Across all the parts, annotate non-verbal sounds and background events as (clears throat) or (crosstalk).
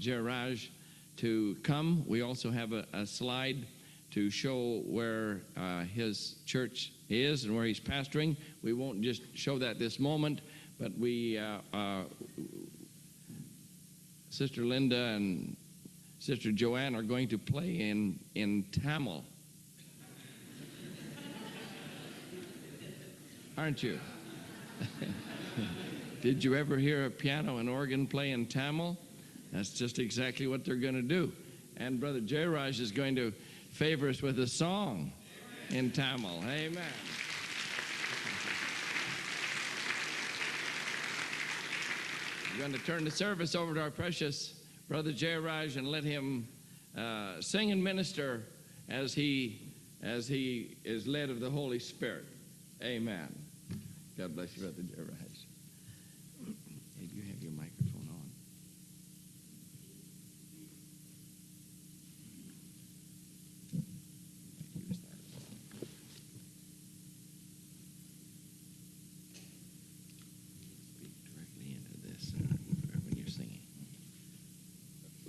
Jairaj to come. We also have a, a slide to show where uh, his church is and where he's pastoring. We won't just show that this moment, but we, uh, uh, Sister Linda and Sister Joanne are going to play in, in Tamil. Aren't you? (laughs) Did you ever hear a piano and organ play in Tamil? That's just exactly what they're going to do. And Brother Jairaj is going to favor us with a song in Tamil. Amen. We're going to turn the service over to our precious Brother Jairaj and let him uh, sing and minister as he as he is led of the Holy Spirit. Amen. God bless you, Brother Jairaj.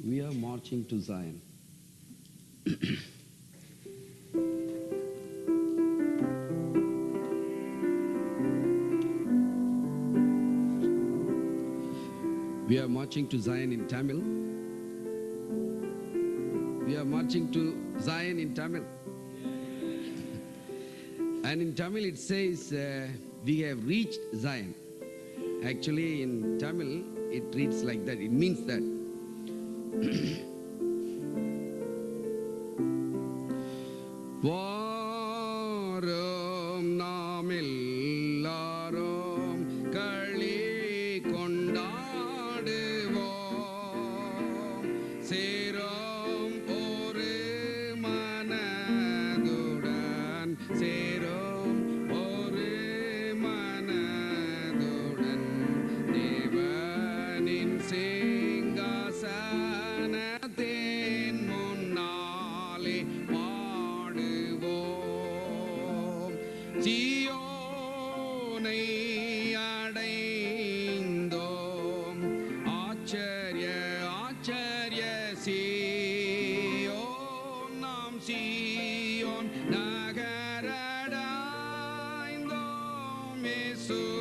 We are marching to Zion. (clears throat) we are marching to Zion in Tamil. We are marching to Zion in Tamil. (laughs) and in Tamil it says, uh, We have reached Zion. Actually, in Tamil, it reads like that. It means that. compromisso.